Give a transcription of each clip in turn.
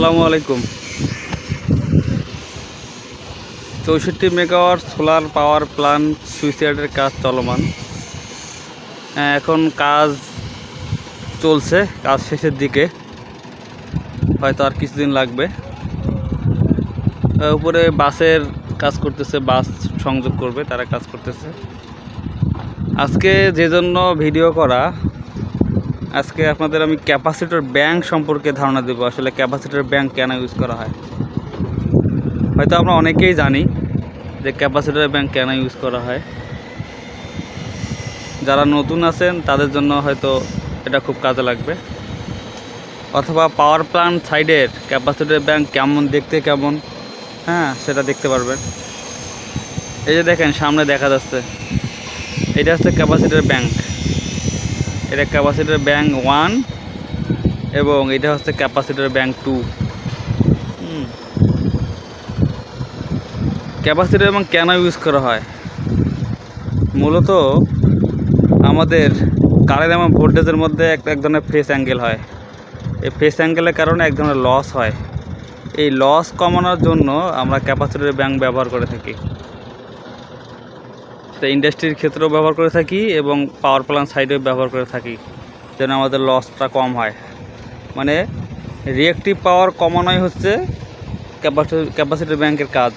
আসসালামু আলাইকুম। চৌষট্টি মেগাওয়াট সোলার পাওয়ার প্ল্যান্ট সুইসাইডের কাজ চলমান। হ্যাঁ, এখন কাজ চলছে কাজ শেষের দিকে। হয়তো আর কিছুদিন লাগবে। উপরে বাসের কাজ করতেছে বাস সংযোগ করবে তারা কাজ করতেছে। আজকে যে জন্য ভিডিও করা আজকে আপনাদের আমি ক্যাপাসিটর ব্যাংক সম্পর্কে ধারণা দেবো। আসলে ক্যাপাসিটর ব্যাংক কেন ইউজ করা হয়? হয়তো আমরা অনেকেই জানি যে ক্যাপাসিটর ব্যাংক কেন ইউজ করা হয়। যারা নতুন আছেন, তাদের জন্য হয়তো এটা খুব কাজে লাগবে। অথবা পাওয়ার প্ল্যান্ট সাইডের ক্যাপাসিটর ব্যাংক কেমন, দেখতে কেমন? হ্যাঁ সেটা দেখতে পারবেন। এই যে দেখেন, সামনে দেখা যাচ্ছে। এটা হচ্ছে ক্যাপাসিটর ব্যাংক। এটা ক্যাপাসিটার ব্যাঙ্ক ওয়ান এবং এটা হচ্ছে ক্যাপাসিটার ব্যাঙ্ক টু ক্যাপাসিটর এবং কেন ইউজ করা হয়? মূলত আমাদের কারেন্ট এবং ভোল্টেজের মধ্যে এক এক ধরনের ফেস অ্যাঙ্গেল হয়। এই ফেস অ্যাঙ্গেলের কারণে এক ধরনের লস হয়। এই লস কমানোর জন্য আমরা ক্যাপাসিটর ব্যাঙ্ক ব্যবহার করে থাকি। তো ইন্ডাস্ট্রির ক্ষেত্রেও ব্যবহার করে থাকি এবং পাওয়ার প্ল্যান্ট সাইডেও ব্যবহার করে থাকি, যেন আমাদের লসটা কম হয়। মানে রিয়েক্টিভ পাওয়ার কমানোই হচ্ছে ক্যাপাসিটি ক্যাপাসিটি ব্যাংকের কাজ।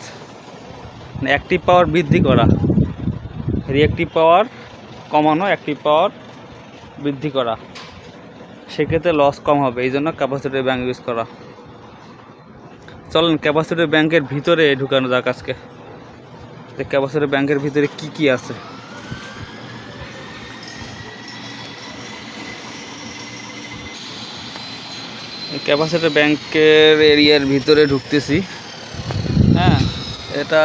মানে অ্যাক্টিভ পাওয়ার বৃদ্ধি করা রিয়েক্টিভ পাওয়ার কমানো অ্যাক্টিভ পাওয়ার বৃদ্ধি করা। সেক্ষেত্রে লস কম হবে, এই জন্য ক্যাপাসিটি ব্যাংক ইউজ করা। চলেন ক্যাপাসিটি ব্যাংকের ভিতরে ঢুকানো যাক আজকে। যে ক্যাপাসিটি ব্যাংকের ভিতরে কি কি আছে? ক্যাপাসিটি ব্যাংকের এরিয়ার ভিতরে ঢুকতেছি। হ্যাঁ এটা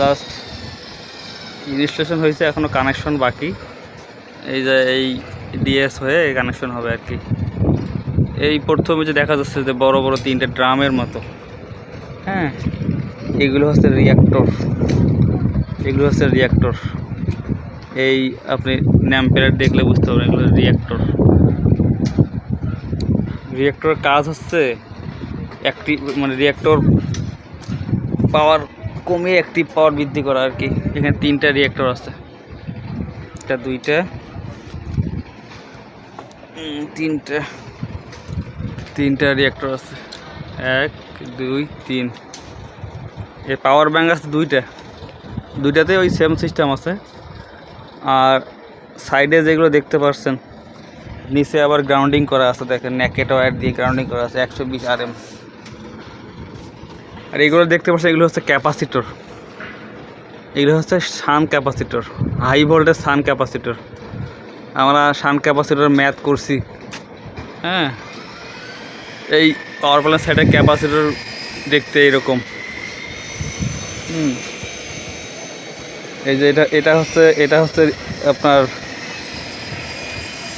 জাস্ট রেজিস্ট্রেশন হয়েছে এখনও কানেকশন বাকি। এই যে এই ডিএস হয়ে কানেকশন হবে আর কি। এই প্রথমে যে দেখা যাচ্ছে যে বড় বড় তিনটে ড্রামের মতো। হ্যাঁ এগুলো হচ্ছে রিয়াক্টর এগুলো হচ্ছে রিয়াক্টর এই আপনি ন্যাম প্লেট দেখলে বুঝতে পারবেন এগুলো রিয়াক্টর রিয়াক্টরের কাজ হচ্ছে একটি মানে রিয়াক্টর পাওয়ার কমিয়ে অ্যাক্টিভ পাওয়ার বৃদ্ধি করা আর কি। এখানে তিনটা রিয়াক্টর আছে। এটা দুইটা তিনটা তিনটা রিয়াক্টর আছে। এক, দুই, তিন। এই পাওয়ার ব্যাঙ্ক আছে দুইটা। দুইটাতে ওই সেম সিস্টেম আছে। আর সাইডে যেগুলো দেখতে পাচ্ছেন নিচে আবার গ্রাউন্ডিং করা আছে দেখেন ন্যাকেট ওয়্যার দিয়ে গ্রাউন্ডিং করা আছে, একশো বিশ আর এম আর এগুলো দেখতে পাচ্ছেন, এগুলো হচ্ছে ক্যাপাসিটর এগুলো হচ্ছে shunt capacitor high voltage shunt capacitor আমরা সান ক্যাপাসিটর ম্যাথ করছি। হ্যাঁ? এই পাওয়ার প্ল্যান্ট সাইডের ক্যাপাসিটর দেখতে এরকম। হুম। এই যে এটা এটা হচ্ছে এটা হচ্ছে আপনার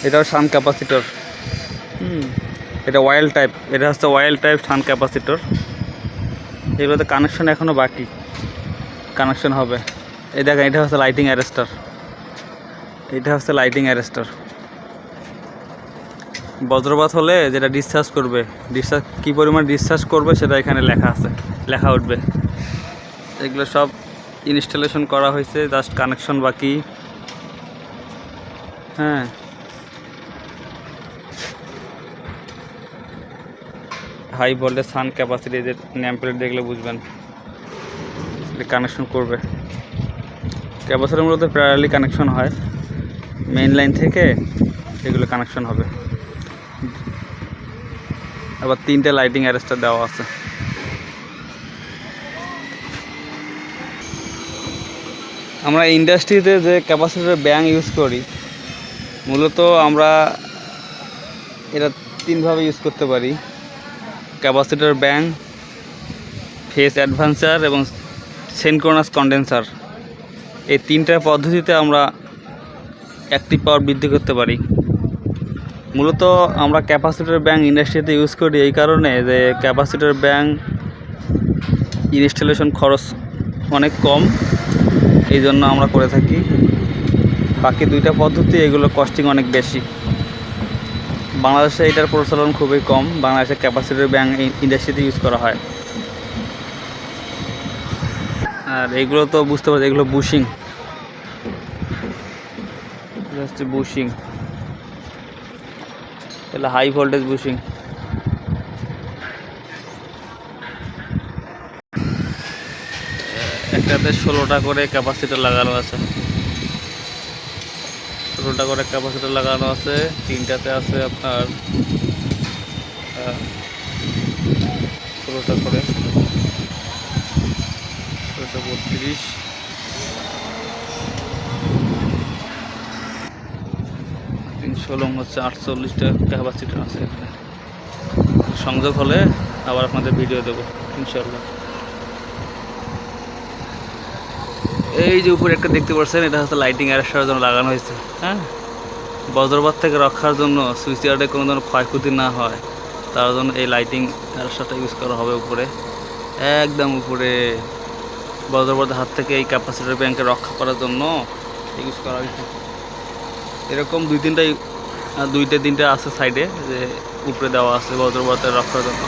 এটাও সান ক্যাপাসিটর। হুম। এটা ওয়াইল্ড টাইপ এটা হচ্ছে ওয়াইল্ড টাইপ শান ক্যাপাসিটর। এগুলোতে কানেকশন এখনও বাকি। কানেকশন হবে। এই দেখেন এটা হচ্ছে লাইটিং অ্যারেস্টার এটা হচ্ছে লাইটিং অ্যারেস্টার বজ্রপাত হলে যেটা ডিসচার্জ করবে ডিসচার্জ কী পরিমাণ ডিসচার্জ করবে সেটা এখানে লেখা আছে লেখা উঠবে। এগুলো সব ইনস্টলেশন করা হয়েছে জাস্ট কানেকশন বাকি। হ্যাঁ। হাই ভোল্টেজ সান ক্যাপাসিটি যে ন্যাম প্লেট দেখলে বুঝবেন। এটা কানেকশন করবে। ক্যাপাসিটির মূলত প্যারালি কানেকশন হয়। মেইন লাইন থেকে এগুলো কানেকশন হবে। আবার তিনটে লাইটিং অ্যারেস্টার দেওয়া আছে। আমরা ইন্ডাস্ট্রিতে যে ক্যাপাসিটার ব্যাংক ইউজ করি, মূলত আমরা এটা তিনভাবে ইউজ করতে পারি। ক্যাপাসিটার ব্যাংক ফেস অ্যাডভান্সার এবং সেনকোনাস কন্ডেন্সার এই তিনটা পদ্ধতিতে আমরা অ্যাক্টিভ পাওয়ার বৃদ্ধি করতে পারি। মূলত আমরা ক্যাপাসিটার ব্যাংক ইন্ডাস্ট্রিতে ইউজ করি এই কারণে যে ক্যাপাসিটার ব্যাংক ইনস্টলেশন খরচ অনেক কম। এই জন্য আমরা করে থাকি। বাকি দুইটা পদ্ধতি এগুলো কস্টিং অনেক বেশি। বাংলাদেশে এটার প্রচলন খুবই কম। বাংলাদেশে ক্যাপাসিটির ব্যাংক ইন্ডাস্ট্রিতে ইউজ করা হয়। আর এগুলো তো বুঝতে পারছি, এগুলো বুশিং হচ্ছে বুশিং এগুলো হাই ভোল্টেজ বুশিং একটাতে ষোলোটা করে ক্যাপাসিটার লাগানো আছে। ষোলোটা করে ক্যাপাসিটার লাগানো আছে, তিনটাতে আছে আপনার ষোলোটা করে। ষোলোটা বত্রিশ। ষোলো হচ্ছে আটচল্লিশটা ক্যাপাসিটার আছে সংযোগ হলে আবার আপনাদের ভিডিও দেবো ইনশাল্লাহ এই যে উপরে একটা দেখতে পাচ্ছেন, এটা হচ্ছে লাইটিং অ্যারেস্টারের জন্য লাগানো হয়েছে হ্যাঁ? বজ্রপাত থেকে রক্ষার জন্য সুইচ ইয়ার্ডে কোনো ধরনের ক্ষয়ক্ষতি না হয়, তার জন্য এই লাইটিং অ্যারেস্টারটা ইউজ করা হবে উপরে, একদম উপরে। বজ্রপাতের হাত থেকে এই ক্যাপাসিটার ব্যাংকে রক্ষা করার জন্য ইউজ করা হয়েছে। এরকম দুই তিনটা দুইটা, তিনটা আছে সাইডে যে উপরে দেওয়া আছে বজ্রপাতের রক্ষার জন্য।